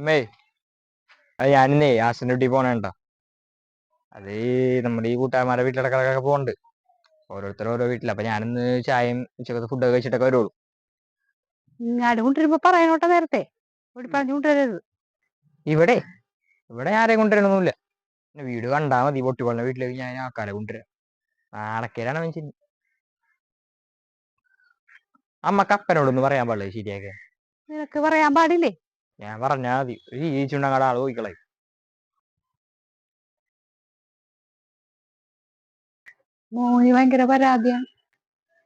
അമ്മേ അത് ഞാനിന്നേ ആസിന്റെ വീട്ടിൽ പോണേണ്ട. അത് നമ്മുടെ ഈ കൂട്ടുകാരന്മാരെ വീട്ടിലടക്കം പോകണ്ട് ഓരോരുത്തരും ഓരോ വീട്ടിൽ അപ്പൊ ഞാനിന്ന് ചായയും ഉച്ചക്കത്തെ ഫുഡൊക്കെ കഴിച്ചിട്ടൊക്കെ വരുള്ളൂ. ഇങ്ങാട് കൊണ്ടുവരുമ്പോ പറയണോട്ടെ നേരത്തെ. ഇവിടെ പറഞ്ഞു കൊണ്ടുവരരുത്. ഇവിടെ? ഇവിടെ ആരെയും കൊണ്ടുവരണമൊന്നുമില്ല പിന്നെ വീട് കണ്ടാ മതി. പൊട്ടിക്കൊള്ളുന്ന വീട്ടിലേക്ക് ഞാൻ ആൾക്കാരെ കൊണ്ടുവരാം. നാണക്കേരാണ് മനുഷ്യൻ. അമ്മയ്ക്ക് അപ്പനോടൊന്ന് പറയാൻ പാടില്ലേ ശരിയാക്കേ നിനക്ക് പറയാൻ പാടില്ലേ? ഞാൻ പറഞ്ഞാ മതി. ഒരു ജീവിച്ചുണ്ടെങ്കിൽ ആൾ പോയിക്കളെ. മോനി ഭയങ്കര പരാതിയാണ്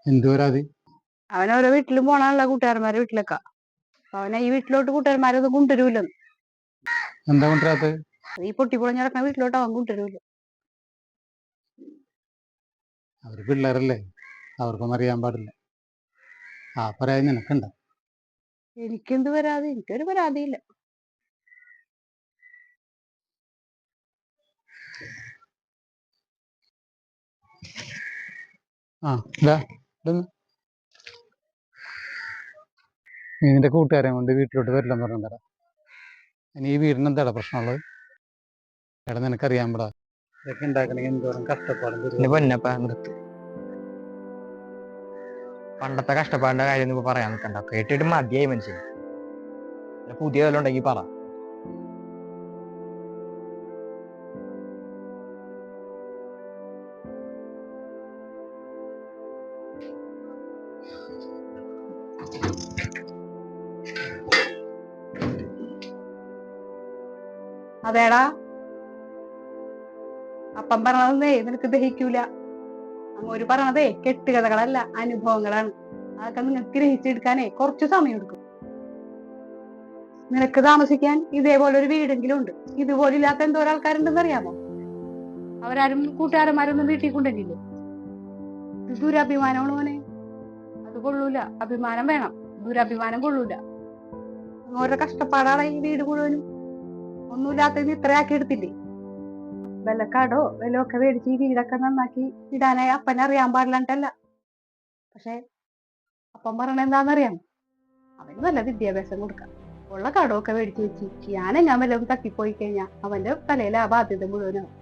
എന്ത് പരാതി? അവൻ ഓരോ വീട്ടിലും പോണാണല്ലോ കൂട്ടുകാരന്മാരെ വീട്ടിലൊക്കെ. അപ്പൊ അവനെ ഈ വീട്ടിലോട്ട് കൂട്ടുകാരന്മാരൊന്നും കൊണ്ടുവരൂലെന്ന് എന്താ കൊണ്ടുവരാത്ത? ഈ പൊട്ടി പൊളിഞ്ഞ് നടക്കുന്ന വീട്ടിലോട്ട് അവൻ കൊണ്ടുവരൂല. അവർ പിള്ളേരല്ലേ? അവർക്കൊന്നും അറിയാൻ പാടില്ല. ആ പരാതി നിനക്കുണ്ട. എനിക്കെന്ത് പരാതി? എനിക്കൊരു പരാതിയില്ല. ആ ഇതാ ഇതൊന്ന്. നീ നിന്റെ കൂട്ടുകാരെ കൊണ്ട് വീട്ടിലോട്ട് വരില്ലെന്ന് പറഞ്ഞതാ. ഇനി ഈ വീടിന് എന്താടാ പ്രശ്നമുള്ളത്? എടാ നിനക്കറിയാൻ പാടാ ഇതൊക്കെ ഉണ്ടാക്കണമെങ്കിൽ എന്തോരം കഷ്ടപ്പാടും പണ്ടത്തെ കഷ്ടപ്പാടിന്റെ കാര്യം ഇപ്പൊ പറയാൻ നിൽക്കണ്ട. കേട്ടിട്ട് മതിയായി മനുഷ്യൻ പുതിയ വല്ലതും ഉണ്ടെങ്കിൽ പറ. അതേടാ. അപ്പം പറഞ്ഞതേ നിനക്ക് ദഹിക്കൂല. അങ്ങോര് പറഞ്ഞതേ കെട്ടുകഥകളല്ല അനുഭവങ്ങളാണ്. അതൊക്കെ നിങ്ങൾക്ക് ഗ്രഹിച്ചെടുക്കാനേ കുറച്ച് സമയം എടുക്കും നിനക്ക് താമസിക്കാൻ ഇതേപോലെ ഒരു വീടെങ്കിലും ഉണ്ട് ഇതുപോലെ ഇല്ലാത്ത എന്തോ ആൾക്കാരുണ്ടെന്ന് അറിയാമോ അവരാരും കൂട്ടുകാരന്മാരൊന്നും വീട്ടിൽ കൊണ്ടുവരില്ലേ ദുരഭിമാനമാണ് മോനെ? അത് കൊള്ളൂല. അഭിമാനം വേണം. ദുരഭിമാനം കൊള്ളൂല. ഓരോ കഷ്ടപ്പാടാണ് ഈ വീട് മുഴുവനും. ഒന്നുമില്ലാത്തതിന് ഇത്രയാക്കി എടുത്തില്ലേ? വല്ല കടോ വല്ല ഒക്കെ മേടിച്ച് ഈ വീടൊക്കെ നന്നാക്കി ഇടാനായി അപ്പനെ അറിയാൻ പാടില്ലാണ്ടല്ല പക്ഷെ അപ്പൻ പറയണ എന്താണെന്നറിയാം അവന് നല്ല വിദ്യാഭ്യാസം കൊടുക്കാം. ഉള്ള കടമൊക്കെ മേടിച്ച് വെച്ച് ഞാൻ വല്ലതും തട്ടിപ്പോയി കഴിഞ്ഞാൽ അവന്റെ തലയിലെ ആ ബാധ്യത മുഴുവനാവും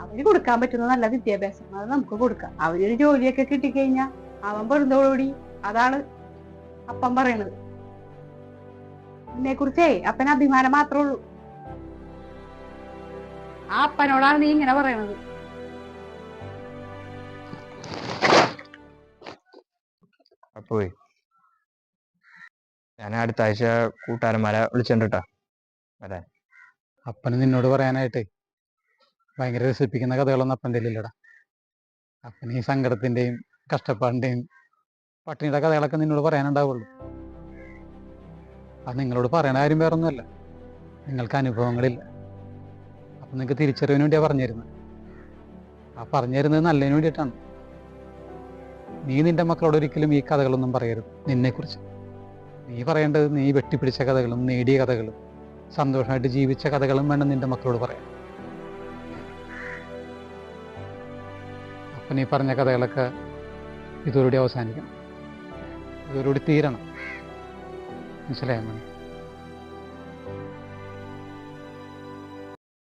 അവന് കൊടുക്കാൻ പറ്റുന്ന നല്ല വിദ്യാഭ്യാസം അത് നമുക്ക് കൊടുക്കാം. അവനൊരു ജോലിയൊക്കെ കിട്ടിക്കഴിഞ്ഞാൽ അവൻ പെടുന്നതോടുകൂടി അതാണ് അപ്പം പറയണത്. എന്നെ കുറിച്ചേ അപ്പന് അഭിമാനം മാത്രമേ ഉള്ളൂ. ആ അപ്പനോടാണ് നീ ഇങ്ങനെ പറയണത്. അപ്പോയി ഞാൻ അടുത്ത ആഴ്ച കൂട്ടുകാരന്മാരെ വിളിച്ചിട്ടാ അപ്പന് നിന്നോട് പറയാനായിട്ടേ ഭയങ്കര രസിപ്പിക്കുന്ന കഥകളൊന്നും അപ്പന്റെ ഇല്ലടാ അപ്പന് ഈ സങ്കടത്തിന്റെയും കഷ്ടപ്പാടിന്റെയും പട്ടിണിയുടെ കഥകളൊക്കെ നിന്നോട് പറയാനുണ്ടാവുള്ളൂ. അത് നിങ്ങളോട് പറയണ കാര്യം വേറൊന്നുമല്ല. നിങ്ങൾക്ക് അനുഭവങ്ങളില്ല. അപ്പം നിങ്ങൾക്ക് തിരിച്ചറിവിന് വേണ്ടിയാണ് പറഞ്ഞിരുന്നത് ആ പറഞ്ഞിരുന്നത് നല്ലതിന് വേണ്ടിയിട്ടാണ്. നീ നിന്റെ മക്കളോട് ഒരിക്കലും ഈ കഥകളൊന്നും പറയരുത്. നിന്നെക്കുറിച്ച്. നീ പറയേണ്ടത് നീ വെട്ടിപ്പിടിച്ച കഥകളും നേടിയ കഥകളും സന്തോഷമായിട്ട് ജീവിച്ച കഥകളും വേണം നിന്റെ മക്കളോട് പറയാൻ. അപ്പം നീ പറഞ്ഞ കഥകളൊക്കെ ഇതോടുകൂടി അവസാനിക്കണം ഇതോടുകൂടി തീരണം. മനസ്സിലായ മോനെ?